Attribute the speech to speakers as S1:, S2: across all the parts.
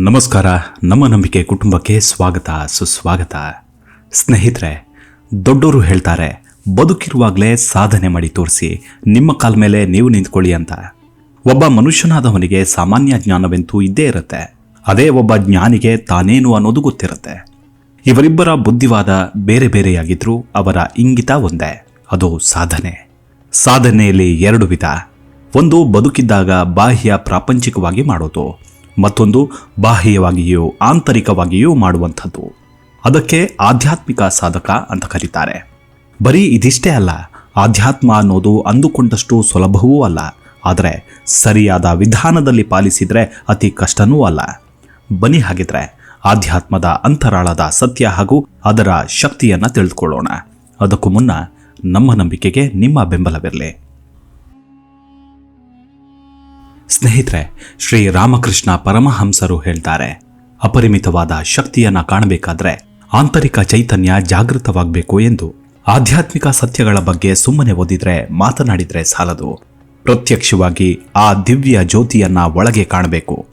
S1: ನಮಸ್ಕಾರ. ನಮ್ಮ ನಂಬಿಕೆ ಕುಟುಂಬಕ್ಕೆ ಸ್ವಾಗತ, ಸುಸ್ವಾಗತ. ಸ್ನೇಹಿತರೆ ದೊಡ್ಡವರು ಹೇಳ್ತಾರೆ, ಬದುಕಿರುವಾಗಲೇ ಸಾಧನೆ ಮಾಡಿ ತೋರಿಸಿ, ನಿಮ್ಮ ಕಾಲ ಮೇಲೆ ನೀವು ನಿಂತ್ಕೊಳ್ಳಿ ಅಂತ. ಒಬ್ಬ ಮನುಷ್ಯನಾದವನಿಗೆ ಸಾಮಾನ್ಯ ಜ್ಞಾನವೆಂತೂ ಇದ್ದೇ ಇರುತ್ತೆ. ಅದೇ ಒಬ್ಬ ಜ್ಞಾನಿಗೆ ತಾನೇನು ಅನ್ನೋದು ಗೊತ್ತಿರುತ್ತೆ. ಇವರಿಬ್ಬರ ಬುದ್ಧಿವಾದ ಬೇರೆ ಬೇರೆಯಾಗಿದ್ರೂ ಅವರ ಇಂಗಿತ ಒಂದೇ, ಅದು ಸಾಧನೆ. ಸಾಧನೆಯಲ್ಲಿ ಎರಡು ವಿಧ. ಒಂದು ಬದುಕಿದ್ದಾಗ ಬಾಹ್ಯ ಪ್ರಾಪಂಚಿಕವಾಗಿ ಮಾಡೋದು. ಮತ್ತೊಂದು ಬಾಹ್ಯವಾಗಿಯೂ ಆಂತರಿಕವಾಗಿಯೂ ಮಾಡುವಂಥದ್ದು. ಅದಕ್ಕೆ ಆಧ್ಯಾತ್ಮಿಕ ಸಾಧಕ ಅಂತ ಕರೀತಾರೆ. ಬರೀ ಇದಿಷ್ಟೇ ಅಲ್ಲ, ಆಧ್ಯಾತ್ಮ ಅನ್ನೋದು ಅಂದುಕೊಂಡಷ್ಟು ಸುಲಭವೂ ಅಲ್ಲ. ಆದರೆ ಸರಿಯಾದ ವಿಧಾನದಲ್ಲಿ ಪಾಲಿಸಿದರೆ ಅತಿ ಕಷ್ಟನೂ ಅಲ್ಲ. ಬನಿ ಹಾಗಿದ್ರೆ ಆಧ್ಯಾತ್ಮದ ಅಂತರಾಳದ ಸತ್ಯ ಹಾಗೂ ಅದರ ಶಕ್ತಿಯನ್ನು ತಿಳಿದುಕೊಳ್ಳೋಣ. ಅದಕ್ಕೂ ಮುನ್ನ ನಮ್ಮ ನಂಬಿಕೆಗೆ ನಿಮ್ಮ ಬೆಂಬಲವಿರಲಿ. ಸ್ನೇಹಿತರೆ, ಶ್ರೀ ರಾಮಕೃಷ್ಣ ಪರಮಹಂಸರು ಹೇಳ್ತಾರೆ, ಅಪರಿಮಿತವಾದ ಶಕ್ತಿಯನ್ನ ಕಾಣಬೇಕಾದ್ರೆ ಆಂತರಿಕ ಚೈತನ್ಯ ಜಾಗೃತವಾಗಬೇಕು ಎಂದು. ಆಧ್ಯಾತ್ಮಿಕ ಸತ್ಯಗಳ ಬಗ್ಗೆ ಸುಮ್ಮನೆ ಓದಿದ್ರೆ, ಮಾತನಾಡಿದ್ರೆ ಸಾಲದು. ಪ್ರತ್ಯಕ್ಷವಾಗಿ ಆ ದಿವ್ಯ ಜ್ಯೋತಿಯನ್ನ ಒಳಗೆ ಕಾಣಬೇಕು.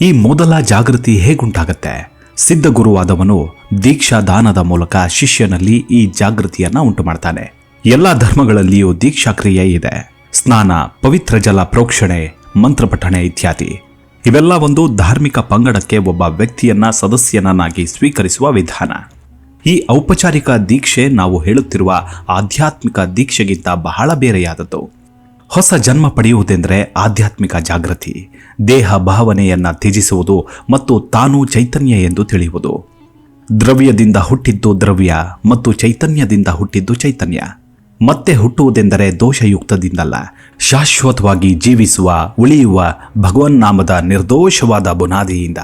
S1: ಈ ಮೊದಲ ಜಾಗೃತಿ ಹೇಗುಂಟಾಗತ್ತೆ? ಸಿದ್ಧಗುರುವಾದವನು ದೀಕ್ಷಾ ದಾನದ ಮೂಲಕ ಶಿಷ್ಯನಲ್ಲಿ ಈ ಜಾಗೃತಿಯನ್ನ ಉಂಟು ಮಾಡ್ತಾನೆ ಎಲ್ಲ ಧರ್ಮಗಳಲ್ಲಿಯೂ ದೀಕ್ಷಾ ಕ್ರಿಯೆ ಇದೆ. ಸ್ನಾನ, ಪವಿತ್ರ ಜಲ ಪ್ರೋಕ್ಷಣೆ ಮಂತ್ರಪಠಣೆ ಇತ್ಯಾದಿ. ಇವೆಲ್ಲ ಒಂದು ಧಾರ್ಮಿಕ ಪಂಗಡಕ್ಕೆ ಒಬ್ಬ ವ್ಯಕ್ತಿಯನ್ನ ಸದಸ್ಯನನ್ನಾಗಿ ಸ್ವೀಕರಿಸುವ ವಿಧಾನ. ಈ ಔಪಚಾರಿಕ ದೀಕ್ಷೆ ನಾವು ಹೇಳುತ್ತಿರುವ ಆಧ್ಯಾತ್ಮಿಕ ದೀಕ್ಷೆಗಿಂತ ಬಹಳ ಬೇರೆಯಾದದ್ದು. ಹೊಸ ಜನ್ಮ ಪಡೆಯುವುದೆಂದರೆ ಆಧ್ಯಾತ್ಮಿಕ ಜಾಗೃತಿ, ದೇಹ ಭಾವನೆಯನ್ನ ತ್ಯಜಿಸುವುದು ಮತ್ತು ತಾನು ಚೈತನ್ಯ ಎಂದು ತಿಳಿಯುವುದು. ದ್ರವ್ಯದಿಂದ ಹುಟ್ಟಿದ್ದು ದ್ರವ್ಯ ಮತ್ತು ಚೈತನ್ಯದಿಂದ ಹುಟ್ಟಿದ್ದು ಚೈತನ್ಯ. ಮತ್ತೆ ಹುಟ್ಟುವುದೆಂದರೆ ದೋಷಯುಕ್ತದಿಂದಲ್ಲ. ಶಾಶ್ವತವಾಗಿ ಜೀವಿಸುವ, ಉಳಿಯುವ ಭಗವನ್ನಾಮದ ನಿರ್ದೋಷವಾದ ಬುನಾದಿಯಿಂದ.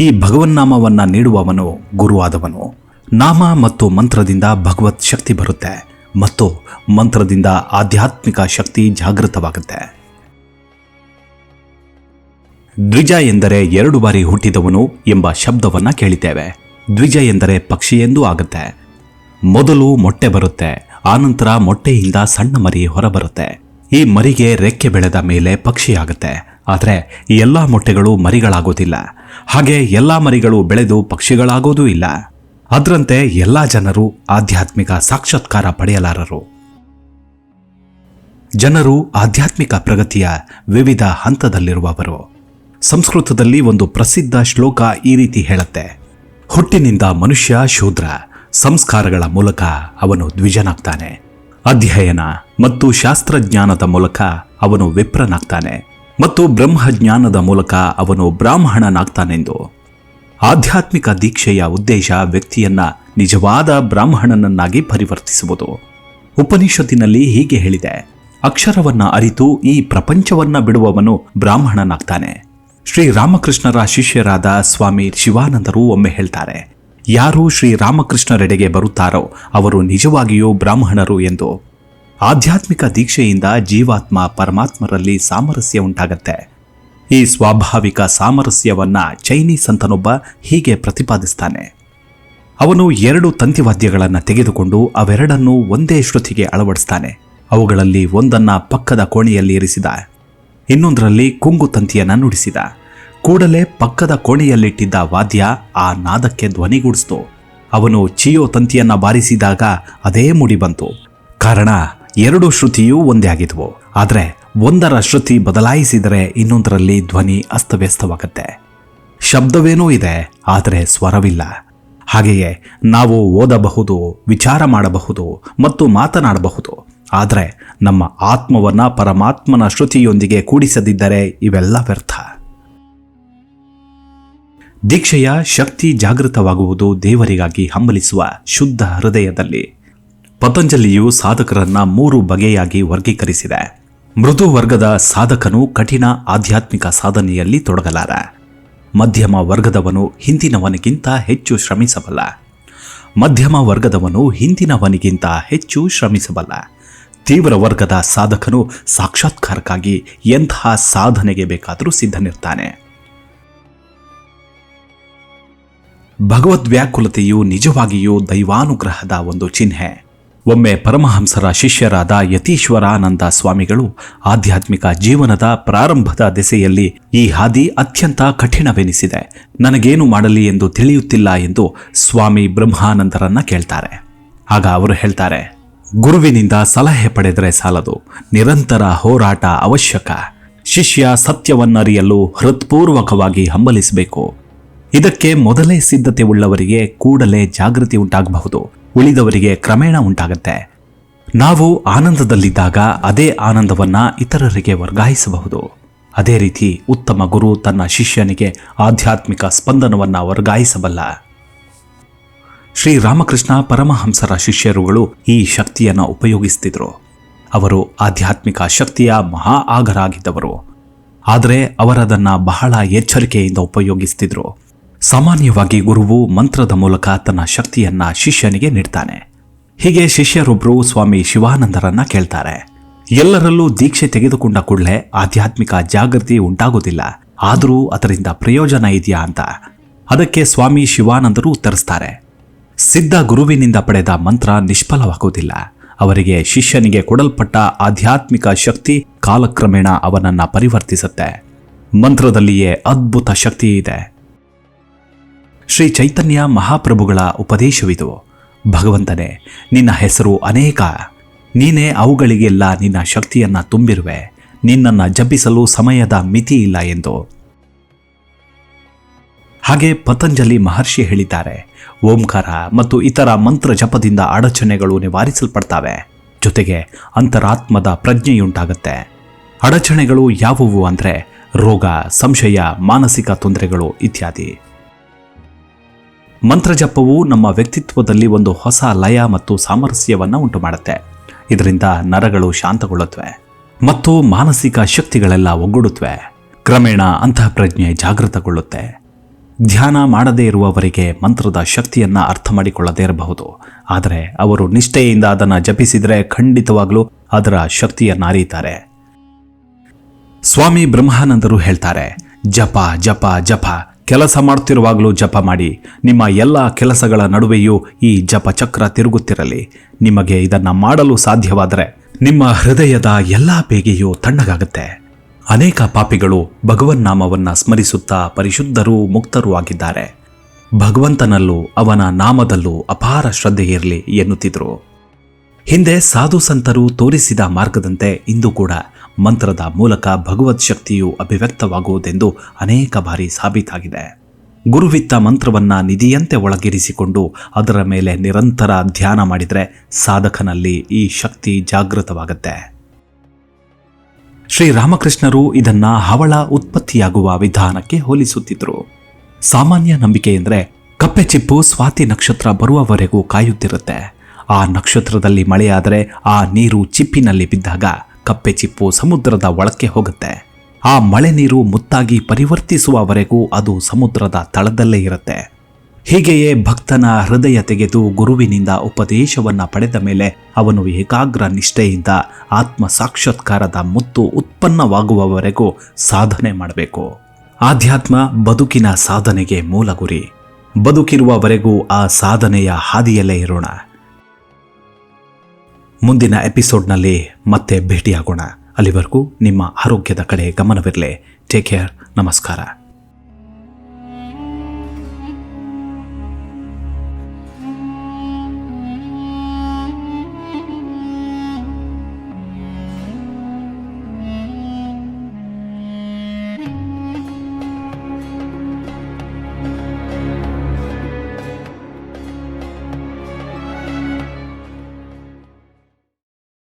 S1: ಈ ಭಗವನ್ನಾಮವನ್ನು ನೀಡುವವನು ಗುರುವಾದವನು. ನಾಮ ಮತ್ತು ಮಂತ್ರದಿಂದ ಭಗವತ್ ಶಕ್ತಿ ಬರುತ್ತೆ. ಮತ್ತು ಮಂತ್ರದಿಂದ ಆಧ್ಯಾತ್ಮಿಕ ಶಕ್ತಿ ಜಾಗೃತವಾಗುತ್ತೆ. ದ್ವಿಜ ಎಂದರೆ ಎರಡು ಬಾರಿ ಹುಟ್ಟಿದವನು ಎಂಬ ಶಬ್ದವನ್ನು ಕೇಳಿದ್ದೇವೆ. ದ್ವಿಜ ಎಂದರೆ ಪಕ್ಷಿ ಎಂದೂ ಆಗುತ್ತೆ. ಮೊದಲು ಮೊಟ್ಟೆ ಬರುತ್ತೆ. ಆನಂತರ ಮೊಟ್ಟೆಯಿಂದ ಸಣ್ಣ ಮರಿ ಹೊರಬರುತ್ತೆ. ಈ ಮರಿಗೆ ರೆಕ್ಕೆ ಬೆಳೆದ ಮೇಲೆ ಪಕ್ಷಿಯಾಗುತ್ತೆ. ಆದರೆ ಎಲ್ಲ ಮೊಟ್ಟೆಗಳು ಮರಿಗಳಾಗೋದಿಲ್ಲ. ಹಾಗೆ ಎಲ್ಲ ಮರಿಗಳು ಬೆಳೆದು ಪಕ್ಷಿಗಳಾಗೋದೂ ಇಲ್ಲ. ಅದರಂತೆ ಎಲ್ಲ ಜನರು ಆಧ್ಯಾತ್ಮಿಕ ಸಾಕ್ಷಾತ್ಕಾರ ಪಡೆಯಲಾರರು. ಜನರು ಆಧ್ಯಾತ್ಮಿಕ ಪ್ರಗತಿಯ ವಿವಿಧ ಹಂತದಲ್ಲಿರುವವರು. ಸಂಸ್ಕೃತದಲ್ಲಿ ಒಂದು ಪ್ರಸಿದ್ಧ ಶ್ಲೋಕ ಈ ರೀತಿ ಹೇಳುತ್ತೆ. ಹುಟ್ಟಿನಿಂದ ಮನುಷ್ಯ ಶೂದ್ರ ಸಂಸ್ಕಾರಗಳ ಮೂಲಕ ಅವನು ದ್ವಿಜನಾಗ್ತಾನೆ. ಅಧ್ಯಯನ ಮತ್ತು ಶಾಸ್ತ್ರಜ್ಞಾನದ ಮೂಲಕ ಅವನು ವಿಪ್ರನಾಗ್ತಾನೆ ಮತ್ತು ಬ್ರಹ್ಮಜ್ಞಾನದ ಮೂಲಕ ಅವನು ಬ್ರಾಹ್ಮಣನಾಗ್ತಾನೆಂದು. ಆಧ್ಯಾತ್ಮಿಕ ದೀಕ್ಷೆಯ ಉದ್ದೇಶ ವ್ಯಕ್ತಿಯನ್ನ ನಿಜವಾದ ಬ್ರಾಹ್ಮಣನನ್ನಾಗಿ ಪರಿವರ್ತಿಸುವುದು. ಉಪನಿಷತ್ತಿನಲ್ಲಿ ಹೀಗೆ ಹೇಳಿದೆ, ಅಕ್ಷರವನ್ನ ಅರಿತು ಈ ಪ್ರಪಂಚವನ್ನ ಬಿಡುವವನು ಬ್ರಾಹ್ಮಣನಾಗ್ತಾನೆ. ಶ್ರೀ ರಾಮಕೃಷ್ಣರ ಶಿಷ್ಯರಾದ ಸ್ವಾಮಿ ಶಿವಾನಂದರು ಒಮ್ಮೆ ಹೇಳ್ತಾರೆ ಯಾರು ಶ್ರೀ ರಾಮಕೃಷ್ಣರೆಡೆಗೆ ಬರುತ್ತಾರೋ ಅವರು ನಿಜವಾಗಿಯೂ ಬ್ರಾಹ್ಮಣರು ಎಂದು. ಆಧ್ಯಾತ್ಮಿಕ ದೀಕ್ಷೆಯಿಂದ ಜೀವಾತ್ಮ ಪರಮಾತ್ಮರಲ್ಲಿ ಸಾಮರಸ್ಯ ಉಂಟಾಗತ್ತೆ. ಈ ಸ್ವಾಭಾವಿಕ ಸಾಮರಸ್ಯವನ್ನ ಚೈನೀಸ್ ಅಂತನೊಬ್ಬ ಹೀಗೆ ಪ್ರತಿಪಾದಿಸ್ತಾನೆ. ಅವನು ಎರಡು ತಂತಿವಾದ್ಯಗಳನ್ನು ತೆಗೆದುಕೊಂಡು ಅವೆರಡನ್ನೂ ಒಂದೇ ಶ್ರುತಿಗೆ ಅಳವಡಿಸ್ತಾನೆ. ಅವುಗಳಲ್ಲಿ ಒಂದನ್ನ ಪಕ್ಕದ ಕೋಣೆಯಲ್ಲಿ ಇರಿಸಿದ. ಇನ್ನೊಂದರಲ್ಲಿ ಕುಂಗು ತಂತಿಯನ್ನು ನುಡಿಸಿದ. ಕೂಡಲೇ ಪಕ್ಕದ ಕೋಣೆಯಲ್ಲಿಟ್ಟಿದ್ದ ವಾದ್ಯ ಆ ನಾದಕ್ಕೆ ಧ್ವನಿಗೂಡಿಸ್ತು. ಅವನು ಚಿಯೋ ತಂತಿಯನ್ನ ಬಾರಿಸಿದಾಗ ಅದೇ ಮುಡಿ ಬಂತು. ಕಾರಣ, ಎರಡು ಶ್ರುತಿಯೂ ಒಂದೇ ಆಗಿದ್ವು. ಆದರೆ, ಒಂದರ ಶ್ರುತಿ ಬದಲಾಯಿಸಿದರೆ ಇನ್ನೊಂದರಲ್ಲಿ ಧ್ವನಿ ಅಸ್ತವ್ಯಸ್ತವಾಗತ್ತೆ. ಶಬ್ದವೇನೂ ಇದೆ, ಆದರೆ ಸ್ವರವಿಲ್ಲ. ಹಾಗೆಯೇ, ನಾವು ಓದಬಹುದು, ವಿಚಾರ ಮಾಡಬಹುದು ಮತ್ತು ಮಾತನಾಡಬಹುದು. ಆದರೆ, ನಮ್ಮ ಆತ್ಮವನ್ನು ಪರಮಾತ್ಮನ ಶ್ರುತಿಯೊಂದಿಗೆ ಕೂಡಿಸದಿದ್ದರೆ ಇವೆಲ್ಲ ವ್ಯರ್ಥ. ದೀಕ್ಷೆಯ ಶಕ್ತಿ ಜಾಗೃತವಾಗುವುದು ದೇವರಿಗಾಗಿ ಹಂಬಲಿಸುವ ಶುದ್ಧ ಹೃದಯದಲ್ಲಿ. ಪತಂಜಲಿಯು ಸಾಧಕರನ್ನ ಮೂರು ಬಗೆಯಾಗಿ ವರ್ಗೀಕರಿಸಿದೆ. ಮೃದು ವರ್ಗದ ಸಾಧಕನು ಕಠಿಣ ಆಧ್ಯಾತ್ಮಿಕ ಸಾಧನೆಯಲ್ಲಿ ತೊಡಗಲಾರ. ಮಧ್ಯಮ ವರ್ಗದವನು ಹಿಂದಿನವನಿಗಿಂತ ಹೆಚ್ಚು ಶ್ರಮಿಸಬಲ್ಲ. ಮಧ್ಯಮ ವರ್ಗದವನು ಹಿಂದಿನವನಿಗಿಂತ ಹೆಚ್ಚು ಶ್ರಮಿಸಬಲ್ಲ. ತೀವ್ರ ವರ್ಗದ ಸಾಧಕನು ಸಾಕ್ಷಾತ್ಕಾರಕ್ಕಾಗಿ ಎಂತಹ ಸಾಧನೆಗೆ ಬೇಕಾದರೂ ಸಿದ್ಧನಿರ್ತಾನೆ. ಭಗವದ್ವ್ಯಾಕುಲತೆಯು ನಿಜವಾಗಿಯೂ ದೈವಾನುಗ್ರಹದ ಒಂದು ಚಿಹ್ನೆ. ಒಮ್ಮೆ ಪರಮಹಂಸರ ಶಿಷ್ಯರಾದ ಯತೀಶ್ವರಾನಂದ ಸ್ವಾಮಿಗಳು ಆಧ್ಯಾತ್ಮಿಕ ಜೀವನದ ಪ್ರಾರಂಭದ ದೆಸೆಯಲ್ಲಿ ಈ ಹಾದಿ ಅತ್ಯಂತ ಕಠಿಣವೆನಿಸಿದೆ. ನನಗೇನು ಮಾಡಲಿ ಎಂದು ತಿಳಿಯುತ್ತಿಲ್ಲ ಎಂದು ಸ್ವಾಮಿ ಬ್ರಹ್ಮಾನಂದರನ್ನ ಕೇಳ್ತಾರೆ. ಆಗ ಅವರು ಹೇಳ್ತಾರೆ, ಗುರುವಿನಿಂದ ಸಲಹೆ ಪಡೆದರೆ ಸಾಲದು. ನಿರಂತರ ಹೋರಾಟ ಅವಶ್ಯಕ. ಶಿಷ್ಯ ಸತ್ಯವನ್ನರಿಯಲು ಹೃತ್ಪೂರ್ವಕವಾಗಿ ಹಂಬಲಿಸಬೇಕು. ಇದಕ್ಕೆ ಮೊದಲೇ ಸಿದ್ಧತೆ ಉಳ್ಳವರಿಗೆ ಕೂಡಲೇ ಜಾಗೃತಿ ಉಂಟಾಗಬಹುದು. ಉಳಿದವರಿಗೆ ಕ್ರಮೇಣ ಉಂಟಾಗತ್ತೆ. ನಾವು ಆನಂದದಲ್ಲಿದ್ದಾಗ ಅದೇ ಆನಂದವನ್ನ ಇತರರಿಗೆ ವರ್ಗಾಯಿಸಬಹುದು. ಅದೇ ರೀತಿ ಉತ್ತಮ ಗುರು ತನ್ನ ಶಿಷ್ಯನಿಗೆ ಆಧ್ಯಾತ್ಮಿಕ ಸ್ಪಂದನವನ್ನು ವರ್ಗಾಯಿಸಬಲ್ಲ. ಶ್ರೀ ರಾಮಕೃಷ್ಣ ಪರಮಹಂಸರ ಶಿಷ್ಯರುಗಳು ಈ ಶಕ್ತಿಯನ್ನು ಉಪಯೋಗಿಸ್ತಿದ್ರು. ಅವರು ಆಧ್ಯಾತ್ಮಿಕ ಶಕ್ತಿಯ ಮಹಾ ಆಗರಾಗಿದ್ದವರು. ಆದರೆ ಅವರದನ್ನು ಬಹಳ ಎಚ್ಚರಿಕೆಯಿಂದ ಉಪಯೋಗಿಸ್ತಿದ್ರು. ಸಾಮಾನ್ಯವಾಗಿ ಗುರುವು ಮಂತ್ರದ ಮೂಲಕ ತನ್ನ ಶಕ್ತಿಯನ್ನ ಶಿಷ್ಯನಿಗೆ ನೀಡ್ತಾನೆ. ಹೀಗೆ ಶಿಷ್ಯರೊಬ್ಬರು ಸ್ವಾಮಿ ಶಿವಾನಂದರನ್ನ ಕೇಳ್ತಾರೆ. ಎಲ್ಲರಲ್ಲೂ ದೀಕ್ಷೆ ತೆಗೆದುಕೊಂಡ ಕೂಡಲೇ ಆಧ್ಯಾತ್ಮಿಕ ಜಾಗೃತಿ ಉಂಟಾಗೋದಿಲ್ಲ ಆದರೂ ಅದರಿಂದ ಪ್ರಯೋಜನ ಇದೆಯಾ ಅಂತ. ಅದಕ್ಕೆ ಸ್ವಾಮಿ ಶಿವಾನಂದರು ಉತ್ತರಿಸ್ತಾರೆ. ಸಿದ್ಧ ಗುರುವಿನಿಂದ ಪಡೆದ ಮಂತ್ರ ನಿಷ್ಫಲವಾಗುವುದಿಲ್ಲ. ಅವರಿಗೆ ಶಿಷ್ಯನಿಗೆ ಕೊಡಲ್ಪಟ್ಟ ಆಧ್ಯಾತ್ಮಿಕ ಶಕ್ತಿ ಕಾಲಕ್ರಮೇಣ ಅವನನ್ನ ಪರಿವರ್ತಿಸುತ್ತೆ. ಮಂತ್ರದಲ್ಲಿಯೇ ಅದ್ಭುತ ಶಕ್ತಿ ಇದೆ. ಶ್ರೀ ಚೈತನ್ಯ ಮಹಾಪ್ರಭುಗಳ ಉಪದೇಶವಿದು. ಭಗವಂತನೇ, ನಿನ್ನ ಹೆಸರು ಅನೇಕ. ನೀನೇ ಅವುಗಳಿಗೆಲ್ಲ ನಿನ್ನ ಶಕ್ತಿಯನ್ನು ತುಂಬಿರುವೆ. ನಿನ್ನನ್ನು ಜಪಿಸಲು ಸಮಯದ ಮಿತಿ ಇಲ್ಲ ಎಂದು. ಹಾಗೆ ಪತಂಜಲಿ ಮಹರ್ಷಿ ಹೇಳಿದ್ದಾರೆ. ಓಂಕಾರ ಮತ್ತು ಇತರ ಮಂತ್ರ ಜಪದಿಂದ ಅಡಚಣೆಗಳು ನಿವಾರಿಸಲ್ಪಡ್ತವೆ. ಜೊತೆಗೆ ಅಂತರಾತ್ಮದ ಪ್ರಜ್ಞೆಯುಂಟಾಗುತ್ತೆ. ಅಡಚಣೆಗಳು ಯಾವುವು ಅಂದರೆ ರೋಗ, ಸಂಶಯ, ಮಾನಸಿಕ ತೊಂದರೆಗಳು ಇತ್ಯಾದಿ. ಮಂತ್ರಜಪವು ನಮ್ಮ ವ್ಯಕ್ತಿತ್ವದಲ್ಲಿ ಒಂದು ಹೊಸ ಲಯ ಮತ್ತು ಸಾಮರಸ್ಯವನ್ನು ಉಂಟು ಮಾಡುತ್ತೆ ಇದರಿಂದ ನರಗಳು ಶಾಂತಗೊಳ್ಳುತ್ತವೆ ಮತ್ತು ಮಾನಸಿಕ ಶಕ್ತಿಗಳೆಲ್ಲ ಒಗ್ಗೂಡುತ್ತವೆ. ಕ್ರಮೇಣ ಅಂತಃಪ್ರಜ್ಞೆ ಜಾಗೃತಗೊಳ್ಳುತ್ತೆ. ಧ್ಯಾನ ಮಾಡದೇ ಇರುವವರಿಗೆ ಮಂತ್ರದ ಶಕ್ತಿಯನ್ನು ಅರ್ಥ ಮಾಡಿಕೊಳ್ಳದೇ ಇರಬಹುದು. ಆದರೆ ಅವರು ನಿಷ್ಠೆಯಿಂದ ಅದನ್ನು ಜಪಿಸಿದರೆ ಖಂಡಿತವಾಗಲೂ ಅದರ ಶಕ್ತಿಯನ್ನು ಅರಿಯುತ್ತಾರೆ ಸ್ವಾಮಿ ಬ್ರಹ್ಮಾನಂದರು ಹೇಳ್ತಾರೆ, ಜಪ ಜಪ ಜಪ. ಕೆಲಸ ಮಾಡ್ತಿರುವಾಗಲೂ ಜಪ ಮಾಡಿ. ನಿಮ್ಮ ಎಲ್ಲ ಕೆಲಸಗಳ ನಡುವೆಯೂ ಈ ಜಪ ಚಕ್ರ ತಿರುಗುತ್ತಿರಲಿ. ನಿಮಗೆ ಇದನ್ನು ಮಾಡಲು ಸಾಧ್ಯವಾದರೆ ನಿಮ್ಮ ಹೃದಯದ ಎಲ್ಲ ಬೇಗೆಯೂ ತಣ್ಣಗಾಗುತ್ತೆ. ಅನೇಕ ಪಾಪಿಗಳು ಭಗವನ್ನಾಮವನ್ನು ಸ್ಮರಿಸುತ್ತಾ ಪರಿಶುದ್ಧರೂ ಮುಕ್ತರೂ ಆಗಿದ್ದಾರೆ. ಭಗವಂತನಲ್ಲೂ ಅವನ ನಾಮದಲ್ಲೂ ಅಪಾರ ಶ್ರದ್ಧೆಯಿರಲಿ ಎನ್ನುತ್ತಿದ್ರು. ಹಿಂದೆ ಸಾಧು ಸಂತರು ತೋರಿಸಿದ ಮಾರ್ಗದಂತೆ ಇಂದು ಕೂಡ ಮಂತ್ರದ ಮೂಲಕ ಭಗವತ್ ಶಕ್ತಿಯು ಅಭಿವ್ಯಕ್ತವಾಗುವುದೆಂದು ಅನೇಕ ಬಾರಿ ಸಾಬೀತಾಗಿದೆ. ಗುರುವಿತ್ತ ಮಂತ್ರವನ್ನ ನಿಧಿಯಂತೆ ಒಳಗಿರಿಸಿಕೊಂಡು ಅದರ ಮೇಲೆ ನಿರಂತರ ಧ್ಯಾನ ಮಾಡಿದರೆ ಸಾಧಕನಲ್ಲಿ ಈ ಶಕ್ತಿ ಜಾಗೃತವಾಗುತ್ತೆ. ಶ್ರೀರಾಮಕೃಷ್ಣರು ಇದನ್ನ ಹವಳ ಉತ್ಪತ್ತಿಯಾಗುವ ವಿಧಾನಕ್ಕೆ ಹೋಲಿಸುತ್ತಿದ್ರು. ಸಾಮಾನ್ಯ ನಂಬಿಕೆ ಎಂದರೆ ಕಪ್ಪೆ ಚಿಪ್ಪು ಸ್ವಾತಿ ನಕ್ಷತ್ರ ಬರುವವರೆಗೂ ಕಾಯುತ್ತಿರುತ್ತೆ. ಆ ನಕ್ಷತ್ರದಲ್ಲಿ ಮಳೆಯಾದರೆ ಆ ನೀರು ಚಿಪ್ಪಿನಲ್ಲಿ ಬಿದ್ದಾಗ ಕಪ್ಪೆ ಚಿಪ್ಪು ಸಮುದ್ರದ ಒಳಕ್ಕೆ ಹೋಗುತ್ತೆ. ಆ ಮಳೆ ನೀರು ಮುತ್ತಾಗಿ ಪರಿವರ್ತಿಸುವವರೆಗೂ ಅದು ಸಮುದ್ರದ ತಳದಲ್ಲೇ ಇರುತ್ತೆ. ಹೀಗೆಯೇ ಭಕ್ತನ ಹೃದಯ ತೆಗೆದು ಗುರುವಿನಿಂದ ಉಪದೇಶವನ್ನ ಪಡೆದ ಮೇಲೆ ಅವನು ಏಕಾಗ್ರ ನಿಷ್ಠೆಯಿಂದ ಆತ್ಮ ಸಾಕ್ಷಾತ್ಕಾರದ ಮುತ್ತು ಉತ್ಪನ್ನವಾಗುವವರೆಗೂ ಸಾಧನೆ ಮಾಡಬೇಕು. ಆಧ್ಯಾತ್ಮ ಬದುಕಿನ ಸಾಧನೆಗೆ ಮೂಲ ಗುರಿ. ಬದುಕಿರುವವರೆಗೂ ಆ ಸಾಧನೆಯ ಹಾದಿಯಲ್ಲೇ ಇರೋಣ. ಮುಂದಿನ ಎಪಿಸೋಡ್ನಲ್ಲಿ ಮತ್ತೆ ಭೇಟಿಯಾಗೋಣ. ಅಲ್ಲಿವರೆಗೂ ನಿಮ್ಮ ಆರೋಗ್ಯದ ಕಡೆ ಗಮನವಿರಲಿ. ಟೇಕ್ ಕೇರ್ ನಮಸ್ಕಾರ.